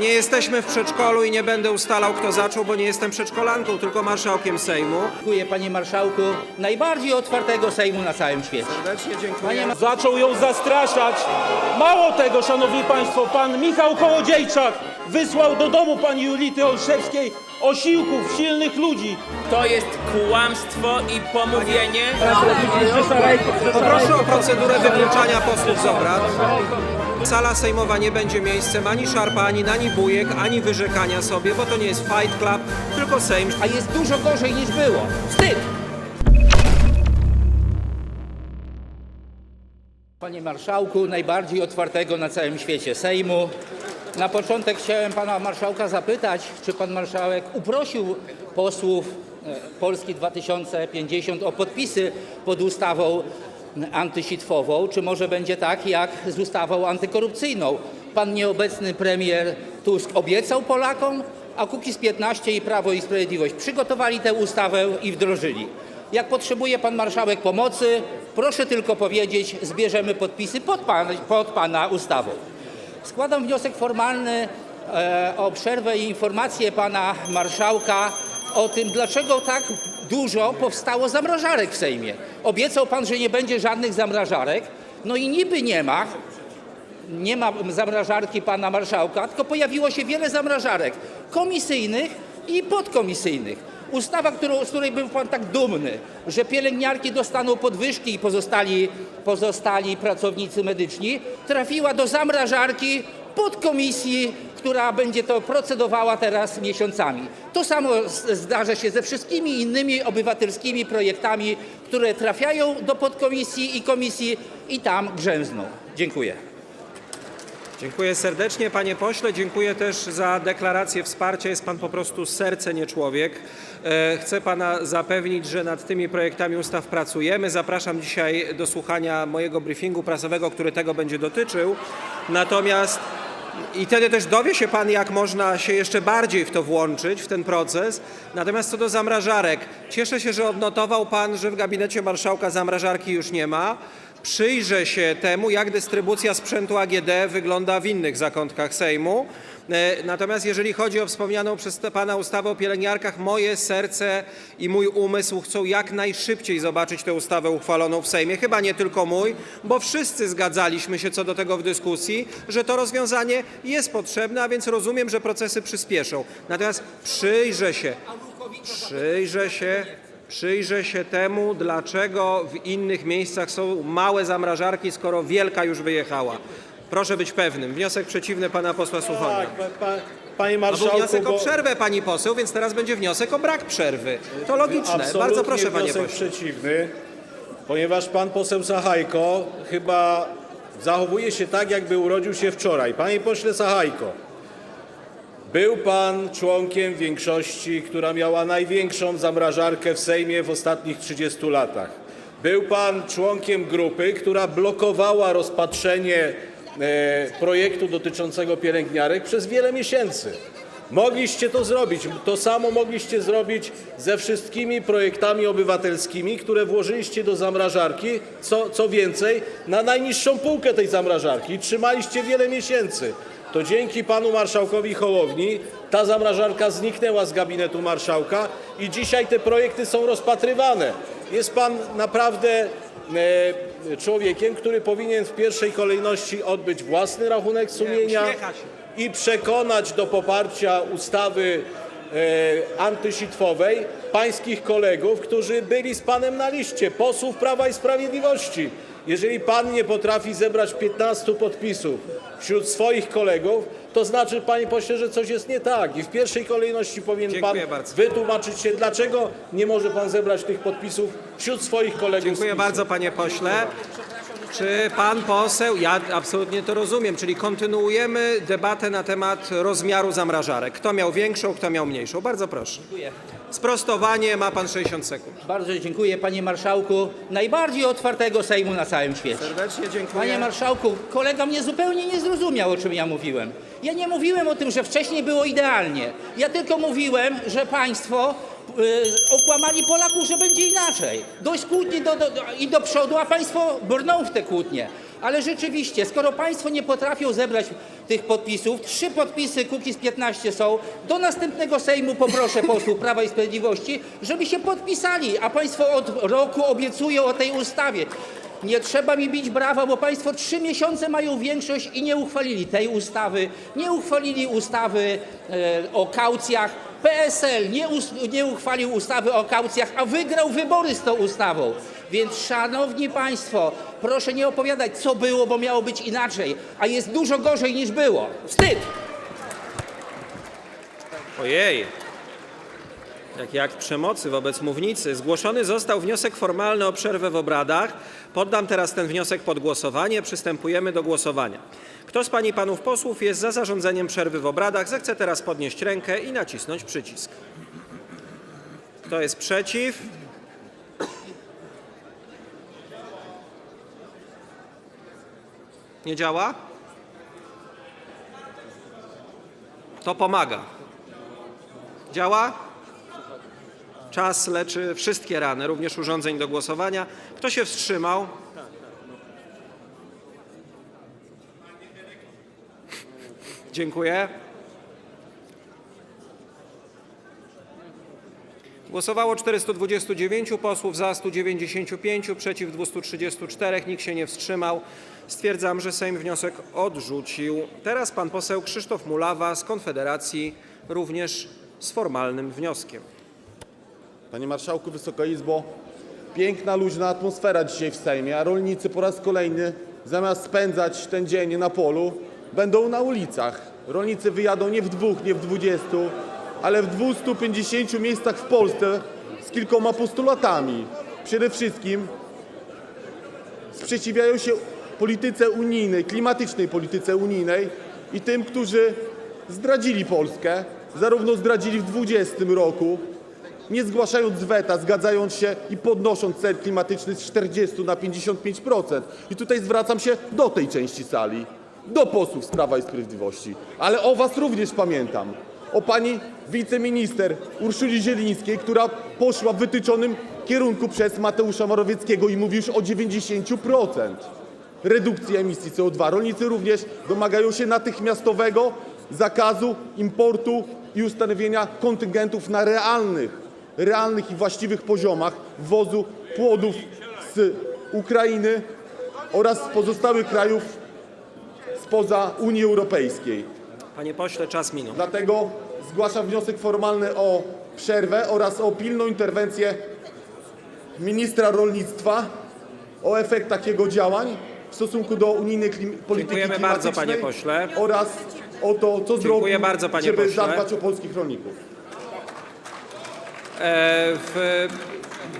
Nie jesteśmy w przedszkolu i nie będę ustalał, kto zaczął, bo nie jestem przedszkolanką, tylko marszałkiem Sejmu. Dziękuję panie marszałku najbardziej otwartego Sejmu na całym świecie. Serdecznie dziękuję. Zaczął ją zastraszać. Mało tego, szanowni państwo, pan Michał Kołodziejczak wysłał do domu pani Julity Olszewskiej osiłków silnych ludzi. To jest kłamstwo i pomówienie. Poproszę o procedurę wykluczania posłów z obrad. Sala sejmowa nie będzie miejscem ani szarpanin, ani bujek, ani wyrzekania sobie, bo to nie jest fight club, tylko Sejm. A jest dużo gorzej niż było. Wstyd! Panie marszałku, najbardziej otwartego na całym świecie Sejmu. Na początek chciałem pana marszałka zapytać, czy pan marszałek uprosił posłów e, Polski 2050 o podpisy pod ustawą antysitwową, czy może będzie tak jak z ustawą antykorupcyjną. Pan nieobecny premier Tusk obiecał Polakom, a Kukiz 15 i Prawo i Sprawiedliwość przygotowali tę ustawę i wdrożyli. Jak potrzebuje pan marszałek pomocy, proszę tylko powiedzieć, zbierzemy podpisy pod, pan, pod pana ustawą. Składam wniosek formalny e, o przerwę i informację pana marszałka o tym, dlaczego tak dużo powstało zamrażarek w Sejmie. Obiecał pan, że nie będzie żadnych zamrażarek, no i niby nie ma, nie ma zamrażarki pana marszałka, tylko pojawiło się wiele zamrażarek komisyjnych i podkomisyjnych. Ustawa, którą, z której był pan tak dumny, że pielęgniarki dostaną podwyżki i pozostali, pozostali pracownicy medyczni, trafiła do zamrażarki podkomisji, która będzie to procedowała teraz miesiącami. To samo zdarza się ze wszystkimi innymi obywatelskimi projektami, które trafiają do podkomisji i komisji i tam grzęzną. Dziękuję. Dziękuję serdecznie, panie pośle. Dziękuję też za deklarację wsparcia. Jest pan po prostu serce, nie człowiek. E, Chcę pana zapewnić, że nad tymi projektami ustaw pracujemy. Zapraszam dzisiaj do słuchania mojego briefingu prasowego, który tego będzie dotyczył. Natomiast i wtedy też dowie się pan, jak można się jeszcze bardziej w to włączyć, w ten proces. Natomiast co do zamrażarek, cieszę się, że odnotował pan, że w gabinecie marszałka zamrażarki już nie ma. Przyjrzę się temu, jak dystrybucja sprzętu AGD wygląda w innych zakątkach Sejmu. E, Natomiast jeżeli chodzi o wspomnianą przez pana ustawę o pielęgniarkach, moje serce i mój umysł chcą jak najszybciej zobaczyć tę ustawę uchwaloną w Sejmie. Chyba nie tylko mój, bo wszyscy zgadzaliśmy się co do tego w dyskusji, że to rozwiązanie jest potrzebne, a więc rozumiem, że procesy przyspieszą. Natomiast przyjrzę się, przyjrzę się, przyjrzę się temu, dlaczego w innych miejscach są małe zamrażarki, skoro wielka już wyjechała. Proszę być pewnym. Wniosek przeciwny pana posła Suchonia. Tak, pa, pa, panie No był marszałku, wniosek o bo przerwę pani poseł, więc teraz będzie wniosek o brak przerwy. To logiczne. absolutnie Bardzo proszę panie wniosek pośle. przeciwny, ponieważ pan poseł Sachajko chyba zachowuje się tak, jakby urodził się wczoraj. Panie pośle Sachajko, był pan członkiem większości, która miała największą zamrażarkę w Sejmie w ostatnich 30 latach. Był pan członkiem grupy, która blokowała rozpatrzenie e, projektu dotyczącego pielęgniarek przez wiele miesięcy. Mogliście to zrobić. To samo mogliście zrobić ze wszystkimi projektami obywatelskimi, które włożyliście do zamrażarki. Co, co więcej, na najniższą półkę tej zamrażarki. Trzymaliście wiele miesięcy. To dzięki panu marszałkowi Hołowni ta zamrażarka zniknęła z gabinetu marszałka i dzisiaj te projekty są rozpatrywane. Jest pan naprawdę e, człowiekiem, który powinien w pierwszej kolejności odbyć własny rachunek sumienia i przekonać do poparcia ustawy e, antysitwowej pańskich kolegów, którzy byli z panem na liście, posłów Prawa i Sprawiedliwości. Jeżeli pan nie potrafi zebrać 15 podpisów wśród swoich kolegów, to znaczy, panie pośle, że coś jest nie tak. I w pierwszej kolejności powinien Dziękuję pan bardzo. wytłumaczyć się, dlaczego nie może pan zebrać tych podpisów wśród swoich kolegów. z Dziękuję PiSu. bardzo panie pośle. Czy pan poseł, ja absolutnie to rozumiem, czyli kontynuujemy debatę na temat rozmiaru zamrażarek. Kto miał większą, kto miał mniejszą. Bardzo proszę. Dziękuję. Sprostowanie, ma pan 60 sekund. Bardzo dziękuję panie marszałku najbardziej otwartego Sejmu na całym świecie. Serdecznie dziękuję. Panie marszałku, kolega mnie zupełnie nie zrozumiał, o czym ja mówiłem. Ja nie mówiłem o tym, że wcześniej było idealnie. Ja tylko mówiłem, że państwo okłamali Polaków, że będzie inaczej. Dość kłótni do, do, do, i do przodu, a państwo brną w te kłótnie. Ale rzeczywiście, skoro Państwo nie potrafią zebrać tych podpisów, trzy podpisy Kukiz 15 są, do następnego Sejmu poproszę posłów Prawa i Sprawiedliwości, żeby się podpisali, a Państwo od roku obiecują o tej ustawie. Nie trzeba mi bić brawa, bo Państwo trzy miesiące mają większość i nie uchwalili tej ustawy, nie uchwalili ustawy e, o kaucjach. PSL nie, nie uchwalił ustawy o kaucjach, a wygrał wybory z tą ustawą. Więc szanowni Państwo, proszę nie opowiadać, co było, bo miało być inaczej, a jest dużo gorzej niż było. Wstyd! Ojej. Jaki akt przemocy wobec mównicy. Zgłoszony został wniosek formalny o przerwę w obradach. Poddam teraz ten wniosek pod głosowanie. Przystępujemy do głosowania. Kto z pań i panów posłów jest za zarządzeniem przerwy w obradach, zechce teraz podnieść rękę i nacisnąć przycisk. Kto jest przeciw? Nie działa? To pomaga. Działa? Czas leczy wszystkie rany, również urządzeń do głosowania. Kto się wstrzymał? Dziękuję. Głosowało 429 posłów, za 195, przeciw 234, nikt się nie wstrzymał. Stwierdzam, że Sejm wniosek odrzucił. Teraz pan poseł Krzysztof Mulawa z Konfederacji, również z formalnym wnioskiem. Panie Marszałku, Wysoka Izbo, piękna, luźna atmosfera dzisiaj w Sejmie, a rolnicy po raz kolejny zamiast spędzać ten dzień na polu, będą na ulicach. Rolnicy wyjadą nie w dwóch, nie w dwudziestu, ale w 250 miejscach w Polsce z kilkoma postulatami. Przede wszystkim sprzeciwiają się polityce unijnej, klimatycznej polityce unijnej i tym, którzy zdradzili Polskę, zarówno zdradzili w 2020 roku, nie zgłaszając weta, zgadzając się i podnosząc cel klimatyczny z 40 na 55%. I tutaj zwracam się do tej części sali, do posłów z Prawa i Sprawiedliwości. Ale o was również pamiętam. O pani wiceminister Urszuli Zielińskiej, która poszła w wytyczonym kierunku przez Mateusza Morawieckiego i mówi już o 90% redukcji emisji CO2. Rolnicy również domagają się natychmiastowego zakazu importu i ustanowienia kontyngentów na realnych, realnych i właściwych poziomach wwozu płodów z Ukrainy oraz z pozostałych krajów spoza Unii Europejskiej. Panie pośle, czas minął. Dlatego zgłaszam wniosek formalny o przerwę oraz o pilną interwencję ministra rolnictwa o efektach jego działań w stosunku do unijnej klim- polityki Dziękujemy bardzo, panie klimatycznej pośle. oraz o to, co bardzo, panie żeby pośle. zadbać o polskich rolników. E, w,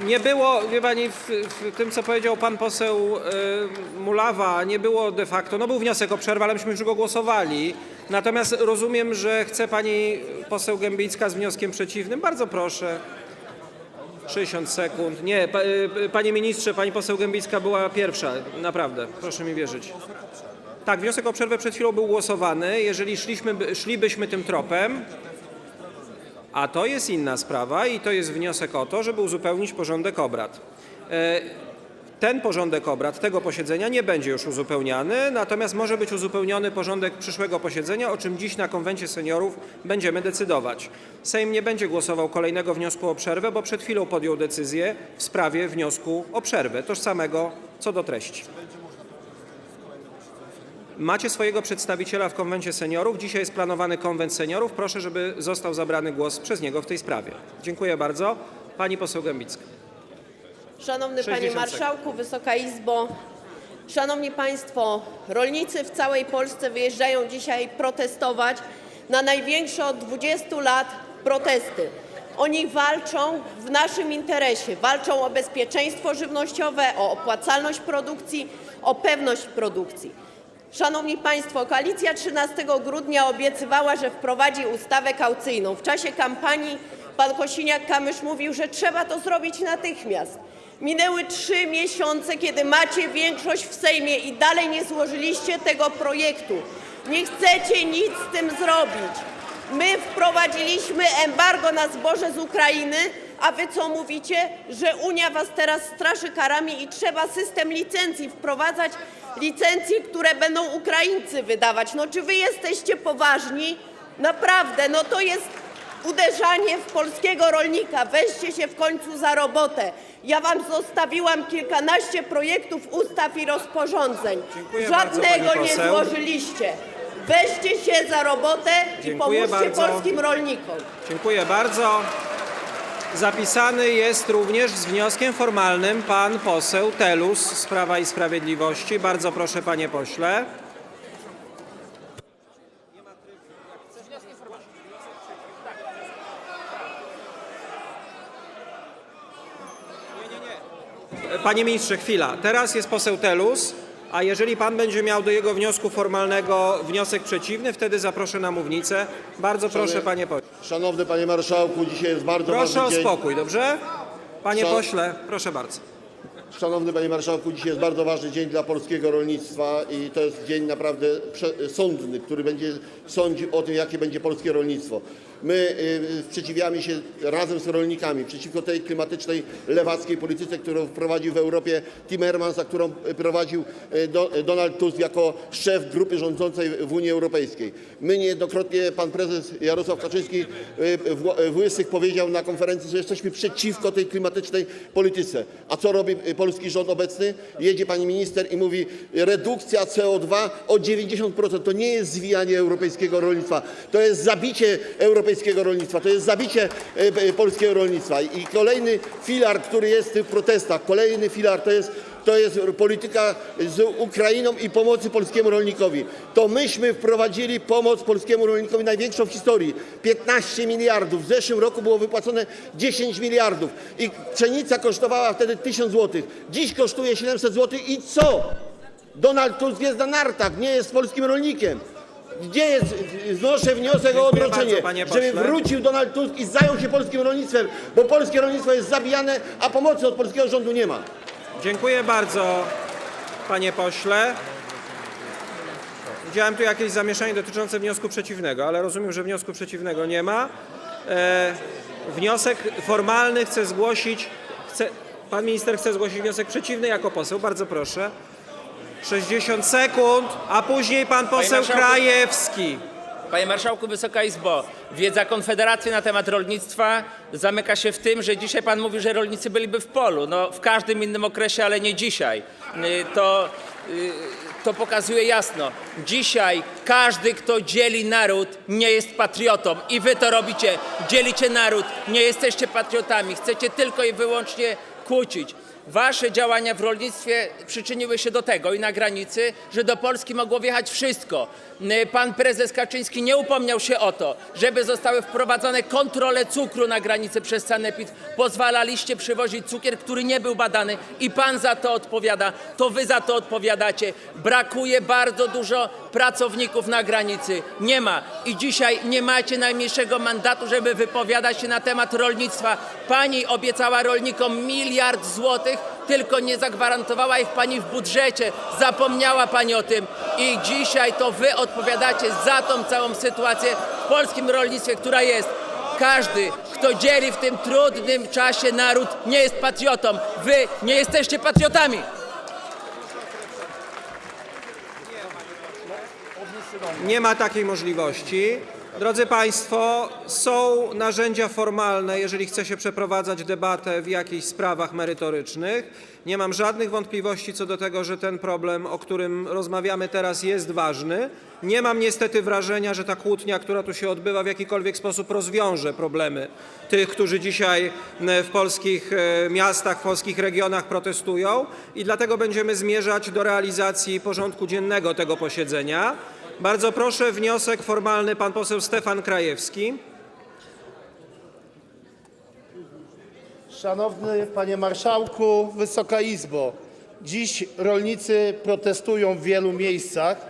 nie było, wie pani, w, w tym co powiedział pan poseł e, Mulawa, nie było de facto, no był wniosek o przerwę, ale myśmy już go głosowali. Natomiast rozumiem, że chce pani poseł Gębicka z wnioskiem przeciwnym. Bardzo proszę. 60 sekund. Nie, pa, e, panie ministrze, pani poseł Gębicka była pierwsza, naprawdę, proszę mi wierzyć. Tak, wniosek o przerwę przed chwilą był głosowany. Jeżeli szliśmy, szlibyśmy tym tropem, a to jest inna sprawa i to jest wniosek o to, żeby uzupełnić porządek obrad. E, Ten porządek obrad tego posiedzenia nie będzie już uzupełniany, natomiast może być uzupełniony porządek przyszłego posiedzenia, o czym dziś na konwencie seniorów będziemy decydować. Sejm nie będzie głosował kolejnego wniosku o przerwę, bo przed chwilą podjął decyzję w sprawie wniosku o przerwę, tożsamego co do treści. Macie swojego przedstawiciela w konwencie seniorów. Dzisiaj jest planowany konwent seniorów. Proszę, żeby został zabrany głos przez niego w tej sprawie. Dziękuję bardzo. Pani poseł Gębicka. Szanowny Panie 60 Marszałku, Wysoka Izbo, Szanowni Państwo, rolnicy w całej Polsce wyjeżdżają dzisiaj protestować na największe od 20 lat protesty. Oni walczą w naszym interesie, walczą o bezpieczeństwo żywnościowe, o opłacalność produkcji, o pewność produkcji. Szanowni Państwo, koalicja 13 grudnia obiecywała, że wprowadzi ustawę kaucyjną. W czasie kampanii pan Kosiniak-Kamysz mówił, że trzeba to zrobić natychmiast. Minęły trzy miesiące, kiedy macie większość w Sejmie i dalej nie złożyliście tego projektu. Nie chcecie nic z tym zrobić. My wprowadziliśmy embargo na zboże z Ukrainy, a wy co mówicie? Że Unia was teraz straszy karami i trzeba system licencji wprowadzać, licencji, które będą Ukraińcy wydawać. No czy wy jesteście poważni? Naprawdę, no to jest uderzanie w polskiego rolnika. Weźcie się w końcu za robotę. Ja wam zostawiłam kilkanaście projektów ustaw i rozporządzeń. Dziękuję bardzo, Żadnego pani nie poseł. złożyliście. Weźcie się za robotę i Dziękuję pomóżcie bardzo. polskim rolnikom. Dziękuję bardzo. Zapisany jest również z wnioskiem formalnym pan poseł Telus z Prawa i Sprawiedliwości. Bardzo proszę, panie pośle. Panie ministrze, chwila. Teraz jest poseł Telus, a jeżeli pan będzie miał do jego wniosku formalnego wniosek przeciwny, wtedy zaproszę na mównicę. Bardzo proszę, panie pośle. Szanowny panie marszałku, dzisiaj jest bardzo Proszę ważny o dzień. spokój, dobrze? Panie Szan- pośle, proszę bardzo. Szanowny panie marszałku, dzisiaj jest bardzo ważny dzień dla polskiego rolnictwa i to jest dzień naprawdę prze- sądny, który będzie sądził o tym, jakie będzie polskie rolnictwo. My y, sprzeciwiamy się razem z rolnikami przeciwko tej klimatycznej lewackiej polityce, którą wprowadził w Europie Timmermans, a którą y, prowadził y, Do, Donald Tusk jako szef grupy rządzącej w Unii Europejskiej. My niejednokrotnie, pan prezes Jarosław Kaczyński y, w, Łysych powiedział na konferencji, że jesteśmy przeciwko tej klimatycznej polityce. A co robi y, polski rząd obecny? Jedzie pani minister i mówi redukcja CO2 o 90%. To nie jest zwijanie europejskiego rolnictwa, to jest zabicie europejskiego rolnictwa, to jest zabicie e, polskiego rolnictwa. I kolejny filar, który jest w tych protestach, kolejny filar to jest to jest polityka z Ukrainą i pomocy polskiemu rolnikowi. To myśmy wprowadzili pomoc polskiemu rolnikowi największą w historii. 15 miliardów. W zeszłym roku było wypłacone 10 miliardów. I pszenica kosztowała wtedy 1000 zł. Dziś kosztuje 700 zł i co? Donald Tusk jest na nartach, nie jest polskim rolnikiem. Gdzie jest, znoszę wniosek o odroczenie, bardzo, panie żeby pośle. wrócił Donald Tusk i zajął się polskim rolnictwem, bo polskie rolnictwo jest zabijane, a pomocy od polskiego rządu nie ma. Dziękuję bardzo, panie pośle. Widziałem tu jakieś zamieszanie dotyczące wniosku przeciwnego, ale rozumiem, że wniosku przeciwnego nie ma. E, wniosek formalny chce zgłosić. Pan minister chce zgłosić wniosek przeciwny jako poseł. Bardzo proszę. 60 sekund, a później pan poseł marszałku- Krajewski. Panie Marszałku, Wysoka Izbo, wiedza Konfederacji na temat rolnictwa zamyka się w tym, że dzisiaj Pan mówi, że rolnicy byliby w polu. No, w każdym innym okresie, ale nie dzisiaj. Y, To, y, to pokazuje jasno. Dzisiaj każdy, kto dzieli naród, nie jest patriotą. I Wy to robicie. Dzielicie naród. Nie jesteście patriotami. Chcecie tylko i wyłącznie kłócić. Wasze działania w rolnictwie przyczyniły się do tego i na granicy, że do Polski mogło wjechać wszystko. Pan prezes Kaczyński nie upomniał się o to, żeby zostały wprowadzone kontrole cukru na granicy przez Sanepid. Pozwalaliście przywozić cukier, który nie był badany i pan za to odpowiada. To wy za to odpowiadacie. Brakuje bardzo dużo pracowników na granicy. Nie ma. I dzisiaj nie macie najmniejszego mandatu, żeby wypowiadać się na temat rolnictwa. Pani obiecała rolnikom miliard złotych, tylko nie zagwarantowała ich pani w budżecie. Zapomniała pani o tym. I dzisiaj to wy odpowiadacie za tą całą sytuację w polskim rolnictwie, która jest. Każdy, kto dzieli w tym trudnym czasie naród, nie jest patriotą. Wy nie jesteście patriotami. Nie ma takiej możliwości. Drodzy Państwo, są narzędzia formalne, jeżeli chce się przeprowadzać debatę w jakichś sprawach merytorycznych. Nie mam żadnych wątpliwości co do tego, że ten problem, o którym rozmawiamy teraz, jest ważny. Nie mam niestety wrażenia, że ta kłótnia, która tu się odbywa, w jakikolwiek sposób rozwiąże problemy tych, którzy dzisiaj m, w polskich e, miastach, w polskich regionach protestują i dlatego będziemy zmierzać do realizacji porządku dziennego tego posiedzenia. Bardzo proszę, wniosek formalny pan poseł Stefan Krajewski. Szanowny Panie Marszałku, Wysoka Izbo. Dziś rolnicy protestują w wielu miejscach,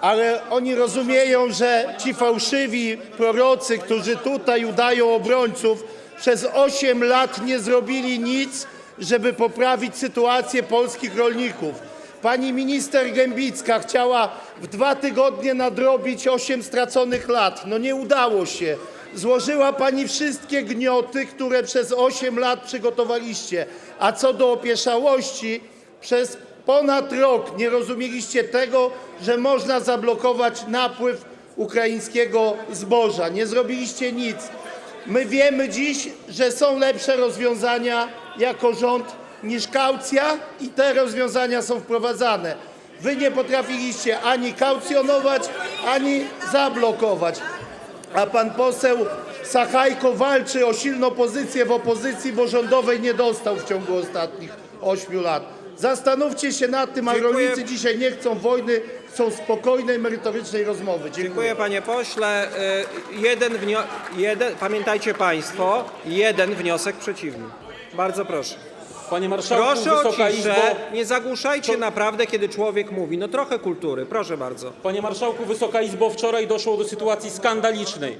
ale oni rozumieją, że ci fałszywi prorocy, którzy tutaj udają obrońców, przez 8 lat nie zrobili nic, żeby poprawić sytuację polskich rolników. Pani minister Gębicka chciała w dwa tygodnie nadrobić 8 straconych lat. No nie udało się. Złożyła pani wszystkie gnioty, które przez 8 lat przygotowaliście. A co do opieszałości, przez Ponad rok nie rozumieliście tego, że można zablokować napływ ukraińskiego zboża. Nie zrobiliście nic. My wiemy dziś, że są lepsze rozwiązania jako rząd niż kaucja i te rozwiązania są wprowadzane. Wy nie potrafiliście ani kaucjonować, ani zablokować. A pan poseł Sachajko walczy o silną pozycję w opozycji, bo rządowej nie dostał w ciągu ostatnich ośmiu lat. Zastanówcie się nad tym, a Dziękuję. rolnicy dzisiaj nie chcą wojny, chcą spokojnej, merytorycznej rozmowy. Dziękuję. Dziękuję panie pośle. Y, Jeden wnio- jeden, pamiętajcie państwo, jeden wniosek przeciwny. Bardzo proszę. Panie marszałku, Proszę o Wysoka ciszę, Izbo, nie zagłuszajcie naprawdę, kiedy człowiek mówi. No trochę kultury, proszę bardzo. Panie marszałku, Wysoka Izbo, wczoraj doszło do sytuacji skandalicznej.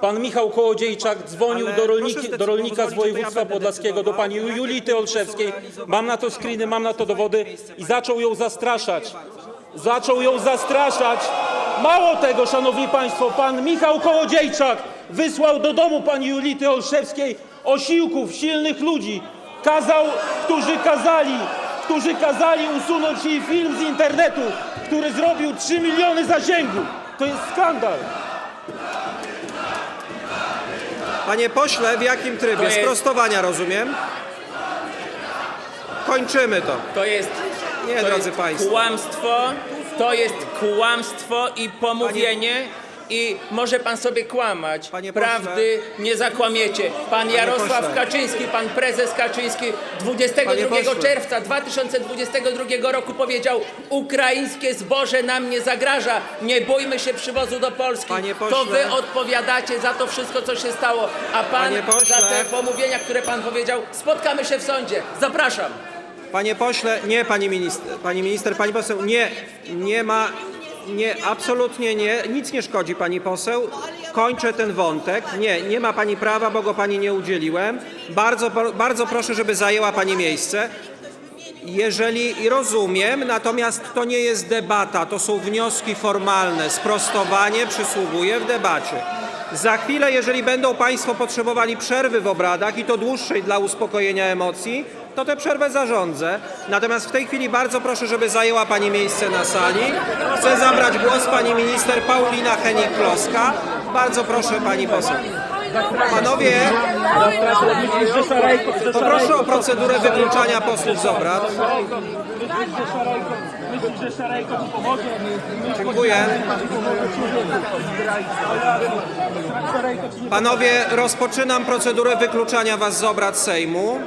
Pan Michał Kołodziejczak dzwonił Ale do, proszę rolniki, zdecydować, do rolnika z pozwolić, to ja województwa będę podlaskiego, do pani Julity Olszewskiej. Mam na to screeny, mam na to dowody i zaczął ją zastraszać. Zaczął ją zastraszać. Mało tego, szanowni państwo, pan Michał Kołodziejczak wysłał do domu pani Julity Olszewskiej osiłków silnych ludzi, kazał, którzy kazali, którzy kazali usunąć jej film z internetu, który zrobił 3 miliony zasięgu. To jest skandal. Panie pośle, w jakim trybie? jest- Sprostowania rozumiem? Kończymy to. To jest, Nie, to drodzy jest państwo. kłamstwo, to jest kłamstwo i pomówienie. I może pan sobie kłamać. Panie pośle. Prawdy nie zakłamiecie. Pan Jarosław pośle. Kaczyński, pan prezes Kaczyński 22 Panie pośle. czerwca 2022 roku powiedział: Ukraińskie zboże nam nie zagraża. Nie bójmy się przywozu do Polski. Panie To pośle. wy odpowiadacie za to wszystko, co się stało. A pan Panie pośle. za te pomówienia, które pan powiedział, spotkamy się w sądzie. Zapraszam. Panie pośle, nie, pani minister, pani minister, pani poseł, nie, nie ma, nie, absolutnie nie, nic nie szkodzi pani poseł. Kończę ten wątek. Nie, nie ma pani prawa, bo go pani nie udzieliłem. Bardzo, bardzo proszę, żeby zajęła pani miejsce. Jeżeli rozumiem, natomiast to nie jest debata, to są wnioski formalne. Sprostowanie przysługuje w debacie. Za chwilę, jeżeli będą Państwo potrzebowali przerwy w obradach i to dłuższej dla uspokojenia emocji, to tę przerwę zarządzę. Natomiast w tej chwili bardzo proszę, żeby zajęła Pani miejsce na sali. Chcę zabrać głos Pani minister Paulina Henik-Kloska. Bardzo proszę Pani poseł. Panowie, poproszę o procedurę wykluczania posłów z obrad. Dziękuję. Panowie, rozpoczynam procedurę wykluczania Was z obrad Sejmu.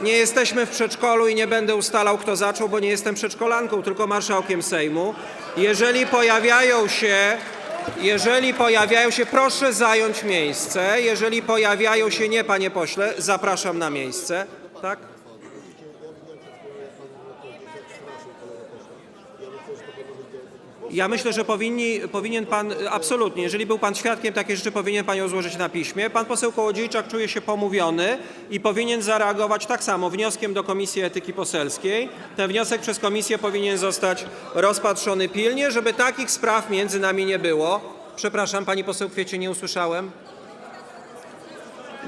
Nie jesteśmy w przedszkolu i nie będę ustalał, kto zaczął, bo nie jestem przedszkolanką, tylko marszałkiem Sejmu. Jeżeli pojawiają się, jeżeli pojawiają się, proszę zająć miejsce. Jeżeli pojawiają się, nie, panie pośle, zapraszam na miejsce. Tak? Ja myślę, że powinni, powinien pan, absolutnie, jeżeli był pan świadkiem takiej rzeczy, powinien pan ją złożyć na piśmie. Pan poseł Kołodziejczak czuje się pomówiony i powinien zareagować tak samo wnioskiem do Komisji Etyki Poselskiej. Ten wniosek przez komisję powinien zostać rozpatrzony pilnie, żeby takich spraw między nami nie było. Przepraszam, pani poseł Kwiecie, nie usłyszałem.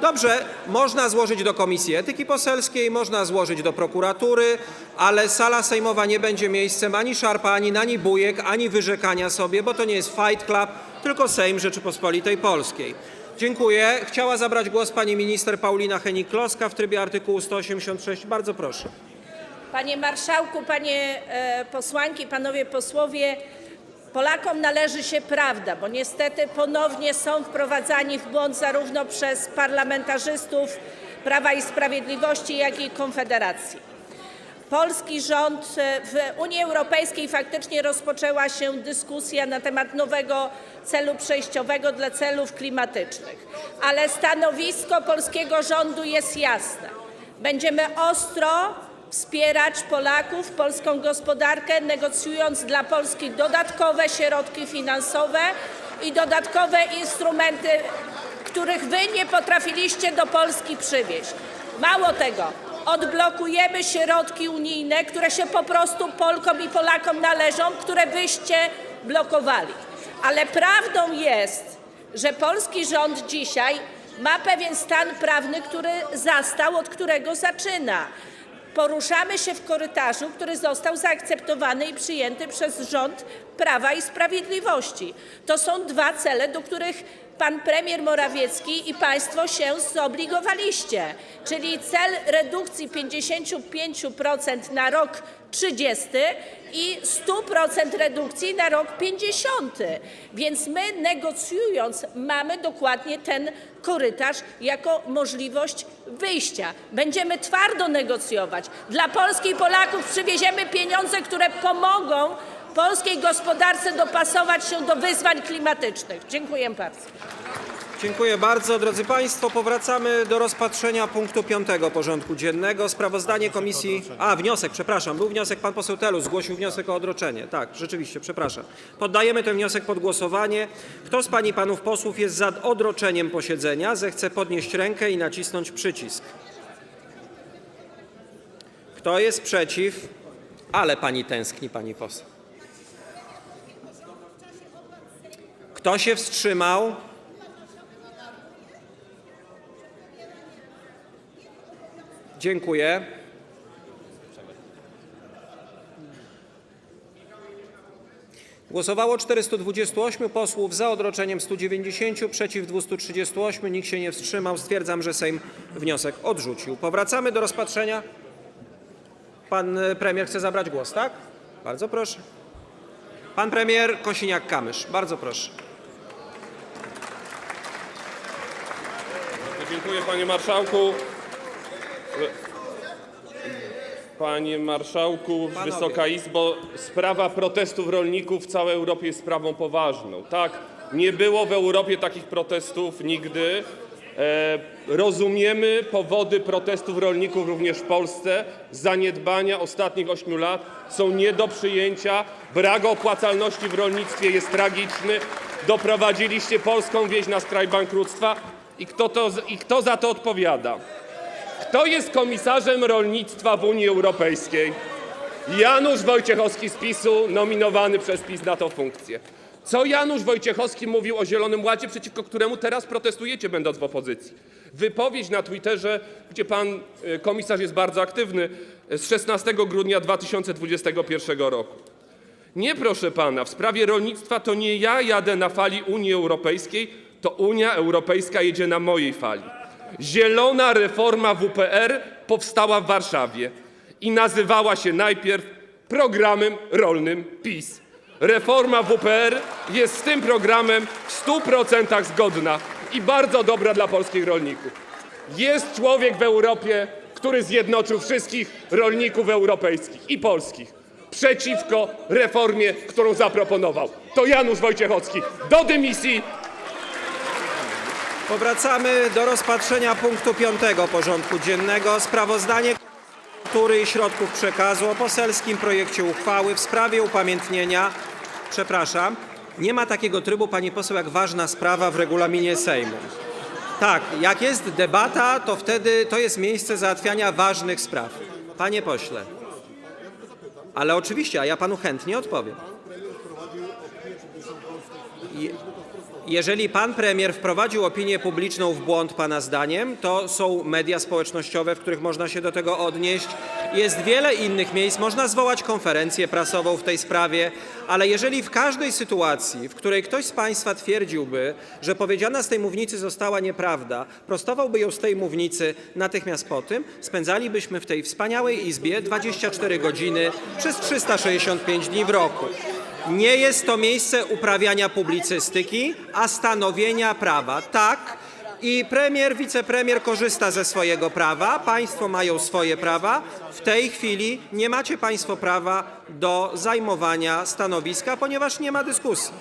Dobrze, można złożyć do Komisji Etyki Poselskiej, można złożyć do prokuratury, ale sala sejmowa nie będzie miejscem ani szarpa, ani ani bujek, ani wyrzekania sobie, bo to nie jest Fight Club, tylko Sejm Rzeczypospolitej Polskiej. Dziękuję. Chciała zabrać głos pani minister Paulina Henik-Kloska w trybie artykułu 186. Bardzo proszę. Panie marszałku, panie e, posłanki, panowie posłowie, Polakom należy się prawda, bo niestety ponownie są wprowadzani w błąd zarówno przez parlamentarzystów Prawa i Sprawiedliwości, jak i Konfederacji. Polski rząd e, w Unii Europejskiej faktycznie rozpoczęła się dyskusja na temat nowego celu przejściowego dla celów klimatycznych, ale stanowisko polskiego rządu jest jasne. Będziemy ostro wspierać Polaków, polską gospodarkę, negocjując dla Polski dodatkowe środki finansowe i dodatkowe instrumenty, których wy nie potrafiliście do Polski przywieźć. Mało tego, odblokujemy środki unijne, które się po prostu Polkom i Polakom należą, które wyście blokowali. Ale prawdą jest, że polski rząd dzisiaj ma pewien stan prawny, który zastał, od którego zaczyna. Poruszamy się w korytarzu, który został zaakceptowany i przyjęty przez rząd Prawa i Sprawiedliwości. To są dwa cele, do których pan premier Morawiecki i państwo się zobligowaliście, czyli cel redukcji 55% na rok 30 i 100% redukcji na rok 50. Więc my negocjując mamy dokładnie ten korytarz jako możliwość wyjścia. Będziemy twardo negocjować. Dla Polski i Polaków przywieziemy pieniądze, które pomogą polskiej gospodarce dopasować się do wyzwań klimatycznych. Dziękuję bardzo. Dziękuję bardzo. Drodzy Państwo, powracamy do rozpatrzenia punktu piątego porządku dziennego. Sprawozdanie komisji... A, wniosek, przepraszam. Był wniosek, pan poseł Telus zgłosił wniosek o odroczenie. Tak, rzeczywiście, przepraszam. Poddajemy ten wniosek pod głosowanie. Kto z pań i panów posłów jest za odroczeniem posiedzenia, zechce podnieść rękę i nacisnąć przycisk. Kto jest przeciw? Ale pani tęskni, pani poseł. Kto się wstrzymał? Dziękuję. Głosowało 428 posłów, za odroczeniem 190, przeciw 238, nikt się nie wstrzymał. Stwierdzam, że Sejm wniosek odrzucił. Powracamy do rozpatrzenia. Pan e, premier chce zabrać głos, tak? Bardzo proszę. Pan premier Kosiniak-Kamysz, bardzo proszę. Dziękuję panie marszałku. Panie marszałku, Panowie. Wysoka Izbo, sprawa protestów rolników w całej Europie jest sprawą poważną. Tak, nie było w Europie takich protestów nigdy. E, rozumiemy powody protestów rolników również w Polsce. Zaniedbania ostatnich ośmiu lat są nie do przyjęcia. Brak opłacalności w rolnictwie jest tragiczny. Doprowadziliście polską wieś na skraj bankructwa. I kto, to, I kto za to odpowiada? Kto jest komisarzem rolnictwa w Unii Europejskiej? Janusz Wojciechowski z PiSu, nominowany przez PiS na tę funkcję. Co Janusz Wojciechowski mówił o Zielonym Ładzie, przeciwko któremu teraz protestujecie, będąc w opozycji? Wypowiedź na Twitterze, gdzie pan y, komisarz jest bardzo aktywny, z 16 grudnia 2021 roku. Nie, proszę pana, w sprawie rolnictwa to nie ja jadę na fali Unii Europejskiej, to Unia Europejska jedzie na mojej fali. Zielona reforma WPR powstała w Warszawie i nazywała się najpierw programem rolnym PiS. Reforma WPR jest z tym programem w 100% zgodna i bardzo dobra dla polskich rolników. Jest człowiek w Europie, który zjednoczył wszystkich rolników europejskich i polskich przeciwko reformie, którą zaproponował. To Janusz Wojciechowski. Do dymisji Powracamy do rozpatrzenia punktu piątego porządku dziennego. Sprawozdanie Kultury i Środków Przekazu o poselskim projekcie uchwały w sprawie upamiętnienia. Przepraszam, nie ma takiego trybu, pani poseł, jak ważna sprawa w regulaminie Sejmu. Tak, jak jest debata, to wtedy to jest miejsce załatwiania ważnych spraw. Panie pośle. Ale oczywiście, a ja panu chętnie odpowiem. Jeżeli pan premier wprowadził opinię publiczną w błąd pana zdaniem, to są media społecznościowe, w których można się do tego odnieść. Jest wiele innych miejsc, można zwołać konferencję prasową w tej sprawie, ale jeżeli w każdej sytuacji, w której ktoś z państwa twierdziłby, że powiedziana z tej mównicy została nieprawda, prostowałby ją z tej mównicy natychmiast po tym, spędzalibyśmy w tej wspaniałej izbie 24 godziny przez 365 dni w roku. Nie jest to miejsce uprawiania publicystyki, a stanowienia prawa. Tak. I premier, wicepremier korzysta ze swojego prawa, państwo mają swoje prawa. W tej chwili nie macie państwo prawa do zajmowania stanowiska, ponieważ nie ma dyskusji.